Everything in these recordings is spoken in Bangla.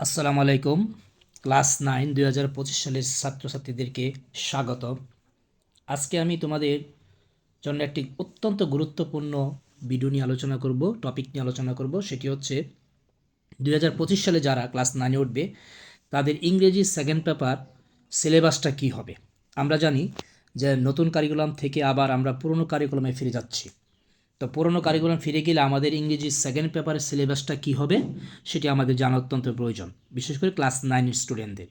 আসসালামু আলাইকুম। ক্লাস নাইন, দুই হাজার পঁচিশ সালের ছাত্রছাত্রীদেরকে স্বাগত। আজকে আমি তোমাদের জন্য একটি অত্যন্ত গুরুত্বপূর্ণ ভিডিও নিয়ে আলোচনা করব টপিক নিয়ে আলোচনা করব। সেটি হচ্ছে, দুই হাজার পঁচিশ সালে যারা ক্লাস নাইনে উঠবে, তাদের ইংরেজি সেকেন্ড পেপার সিলেবাসটা কী হবে? আমরা জানি যে নতুন কারিকুলাম থেকে আবার আমরা পুরনো কারিকুলামে ফিরে যাচ্ছি। তো পুরনো কারিকুলাম ফিরে গেলে আমাদের ইংরেজি সেকেন্ড পেপারের সিলেবাসটা কী হবে? সেটি আমাদের জানা অত্যন্ত প্রয়োজন, বিশেষ করে ক্লাস নাইন স্টুডেন্টদের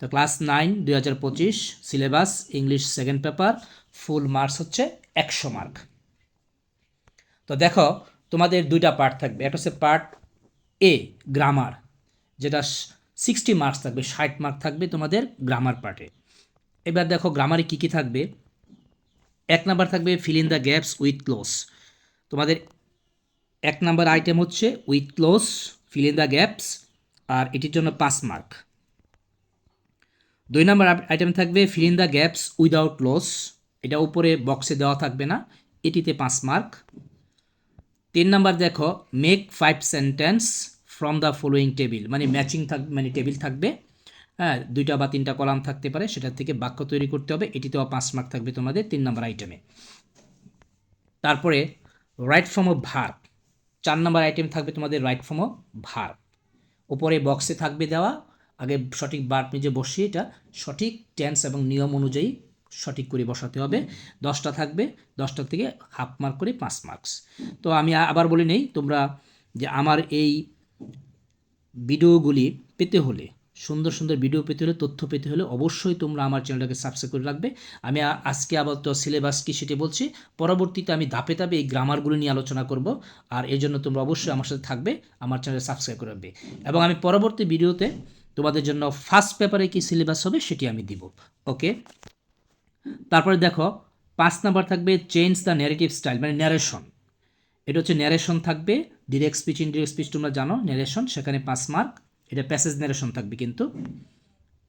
তো ক্লাস নাইন দুই হাজার পঁচিশ syllabus English second paper full marks হচ্ছে একশো মার্ক তো দেখো, তোমাদের দুইটা পার্ট থাকবে। একটা হচ্ছে পার্ট এ গ্রামার যেটা সিক্সটি মার্কস থাকবে, ষাট মার্ক থাকবে তোমাদের গ্রামার পার্টে এবার দেখো গ্রামারে কী কী থাকবে? এক নাম্বার থাকবে fill in the gaps with clues তোমাদের এক নাম্বার আইটেম হচ্ছে with clues fill in the gaps আর এটির জন্য পাঁচ মার্ক দুই নাম্বার আইটেম থাকবে fill in the gaps without clues এটা উপরে বক্সে দেওয়া থাকবে না, এটিতে পাঁচ মার্ক তিন নাম্বার দেখো make five sentences from the following table মানে ম্যাচিং থাক মানে টেবিল থাকবে। হ্যাঁ দুইটা বা তিনটা কলাম থাকতে পারে, সেটার থেকে বাক্য তৈরি করতে হবে, এটিতেও পাঁচ মার্ক থাকবে তোমাদের তিন নাম্বার আইটেমে তারপরে রাইট ফর্ম অফ ভার্ব চার নাম্বার আইটেম থাকবে তোমাদের রাইট ফর্ম অফ ভার্ব উপরে বক্সে থাকবে দেওয়া। আগে সঠিক বার্ব নিজে বসিয়ে এটা সঠিক টেন্স এবং নিয়ম অনুযায়ী সঠিক করে বসাতে হবে। দশটা থাকবে। দশটা থেকে হাফ মার্ক করে পাঁচ মার্কস তো আমি আবার বলে নেই, তোমরা যে আমার এই ভিডিওগুলি পেতে হলে সুন্দর সুন্দর ভিডিও পেতে হলে, তথ্য পেতে হলে অবশ্যই তোমরা আমার চ্যানেলটাকে সাবস্ক্রাইব করে রাখবে। আমি আজকে আবার তো সিলেবাস কি সেটি বলছি। পরবর্তীতে আমি ধাপে ধাপে এই গ্রামারগুলো নিয়ে আলোচনা করব। আর এই জন্য তোমরা অবশ্যই আমার সাথে থাকবে, আমার চ্যানেলে সাবস্ক্রাইব করে রাখবে। এবং আমি পরবর্তী ভিডিওতে তোমাদের জন্য ফার্স্ট পেপারে কি সিলেবাস হবে সেটি আমি দিব। ওকে তারপরে দেখো, পাঁচ নাম্বার থাকবে চেঞ্জ দ্য ন্যারেটিভ স্টাইল মানে ন্যারেশন এটা হচ্ছে ন্যারেশন থাকবে ডিরেক্ট স্পিচ ইনডিরেক্ট স্পিচ তোমরা জানো ন্যারেশন সেখানে পাঁচ মার্ক এটা প্যাসেজ ন্যারেশন থাকবে কিন্তু।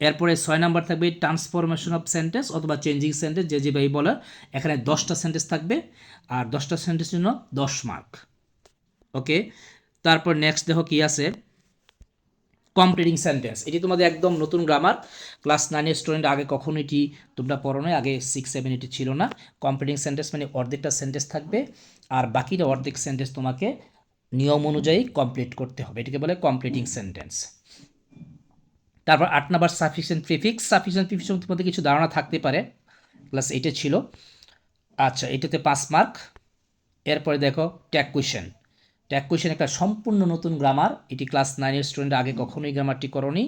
এরপরে ছয় নাম্বার থাকবে ট্রান্সফরমেশন অফ সেন্টেন্স অথবা চেঞ্জিং সেন্টেন্স যে যে যেভাবে বলে, এখানে দশটা সেন্টেন্স থাকবে আর দশটা সেন্টেন্স জন্য দশ মার্ক ওকে তারপর নেক্সট দেখো কি আছে? কমপ্লিটিং সেন্টেন্স এটি তোমাদের একদম নতুন গ্রামার ক্লাস নাইনের স্টুডেন্ট আগে কখনো এটি তোমরা পড়ো নয় আগে সিক্স সেভেন এটি ছিল না। কমপ্লিটিং সেন্টেন্স মানে অর্ধেকটা সেন্টেন্স থাকবে আর বাকিটা অর্ধেক সেন্টেন্স তোমাকে নিয়ম অনুযায়ী কমপ্লিট করতে হবে। এটিকে বলে কমপ্লিটিং সেন্টেন্স তারপর আট number sufficient prefix sufficient prefix তোমাদের কিছু ধারণা থাকতে পারে। প্লাস এইটে ছিল। আচ্ছা এটাতে পাঁচ মার্ক এরপরে দেখো ট্যাগ কুয়েশন ট্যাগ কুয়েশন একটা সম্পূর্ণ নতুন গ্রামার এটি ক্লাস নাইনের স্টুডেন্ট আগে কখনোই গ্রামারটি করনি।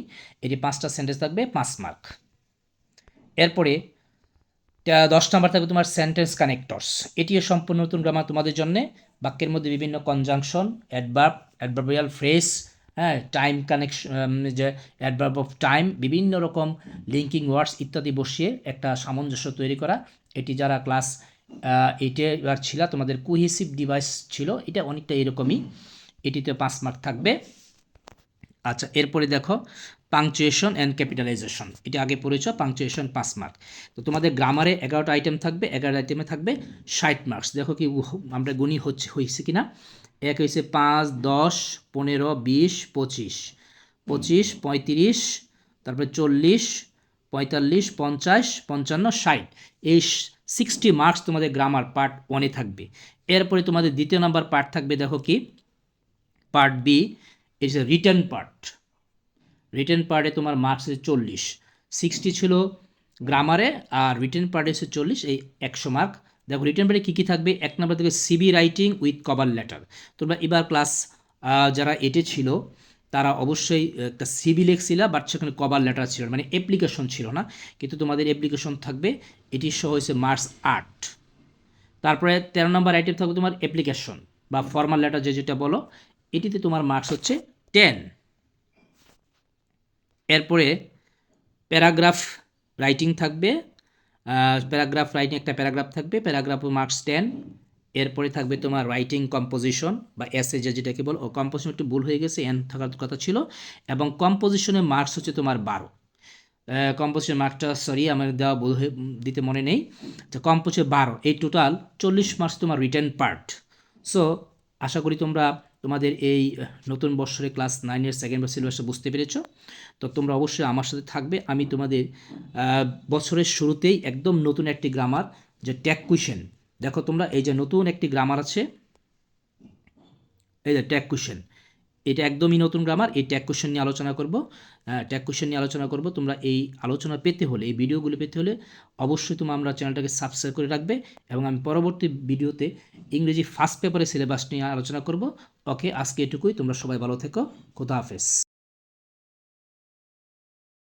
এটি পাঁচটা সেন্টেন্স থাকবে, পাঁচ মার্ক এরপরে দশ নাম্বার থাকবে তোমার সেন্টেন্স কানেক্টরস এটিও সম্পূর্ণ নতুন গ্রামার তোমাদের জন্যে। বাক্যের মধ্যে বিভিন্ন কনজাংশন অ্যাডভার্ব অ্যাডভার্বিয়াল ফ্রেস হ্যাঁ টাইম কানেকশন যে অ্যাডভার্ব অফ টাইম বিভিন্ন রকম লিঙ্কিং ওয়ার্ডস ইত্যাদি বসিয়ে একটা সামঞ্জস্য তৈরি করা। এটি যারা ক্লাস এইটে আর ছিল, তোমাদের কুহিসিভ ডিভাইস ছিল, এটা অনেকটা এরকমই। এটিতে পাঁচ মার্ক থাকবে। আচ্ছা এরপরে দেখো পাংচুয়েশন অ্যান্ড ক্যাপিটালাইজেশন এটা আগে পড়েছ পাংচুয়েশন পাঁচ মার্ক তো তোমাদের গ্রামারে এগারোটা আইটেম থাকবে, এগারোটা আইটেমে থাকবে ষাট মার্কস দেখো কি আমরা গুণী হচ্ছে হয়েছে কি না এক হয়েছে পাঁচ, দশ, পনেরো, বিশ, পঁচিশ। পঁচিশ, পঁয়ত্রিশ, তারপরে চল্লিশ, পঁয়তাল্লিশ, পঞ্চাশ, পঞ্চান্ন, ষাট। এই সিক্সটি মার্কস তোমাদের গ্রামার পার্ট ওয়ানে থাকবে। এরপরে তোমাদের দ্বিতীয় নাম্বার পার্ট থাকবে, দেখো কি? Part B is a written part written পার্টে তোমার মার্কস হচ্ছে চল্লিশ। সিক্সটি ছিল গ্রামারে আর রিটার্ন পার্টে হচ্ছে চল্লিশ, এই একশো মার্ক দেখো রিটার্ন পার্টে কী কী থাকবে? এক নম্বর থেকে CV writing with cover letter তোমরা এবার ক্লাস যারা এটে ছিল, তারা অবশ্যই একটা সিবি লিখছিল বাট সেখানে কভার লেটার ছিল মানে অ্যাপ্লিকেশন ছিল না। কিন্তু তোমাদের অ্যাপ্লিকেশন থাকবে এটির সহ হয়েছে মার্কস আট। তারপরে তেরো নম্বর আইটেম থাকবে তোমার অ্যাপ্লিকেশন বা ফর্মাল লেটার যে যেটা বলো এটিতে তোমার মার্কস হচ্ছে টেন এরপরে প্যারাগ্রাফ রাইটিং থাকবে প্যারাগ্রাফ রাইটিং একটা প্যারাগ্রাফ থাকবে, প্যারাগ্রাফ মার্কস টেন এরপরে থাকবে তোমার রাইটিং কম্পোজিশন বা এসে যে যেটাকে বল, ও কম্পোজিশন একটু ভুল হয়ে গেছে এন থাকার কথা ছিল, এবং কম্পোজিশনের মার্কস হচ্ছে তোমার বারো। কম্পোজিশন মার্কটা সরি আমার দেওয়া ভুল হয়ে, দিতে মনে নেই। তো কম্পোজিশন বারো, এই টোটাল চল্লিশ মার্কস তোমার রিটার্ন পার্ট সো আশা করি তোমরা তোমাদের এই নতুন বছরে ক্লাস নাইনের সেকেন্ড বা সিলেবাসটা বুঝতে পেরেছ? তো তোমরা অবশ্যই আমার সাথে থাকবে। আমি তোমাদের বছরের শুরুতেই একদম নতুন একটি গ্রামার যে ট্যাগ কুইশন দেখো তোমরা, এই যে নতুন একটি গ্রামার আছে, এই যে ট্যাগ কোশ্চেন এটা একদমই নতুন গ্রামার এই ট্যাগ কোশ্চেন নিয়ে আলোচনা করব। ট্যাগ কোশ্চেন নিয়ে আলোচনা করব। তোমরা এই আলোচনা পেতে হলে, এই ভিডিওগুলো পেতে হলে অবশ্যই তোমরা আমরা চ্যানেলটাকে সাবস্ক্রাইব করে রাখবে এবং আমি পরবর্তী ভিডিওতে ইংরেজি ফার্স্ট পেপারের সিলেবাস নিয়ে আলোচনা করব। ওকে আজকে এটুকুই তোমরা সবাই ভালো থেকো খোদা হাফেজ।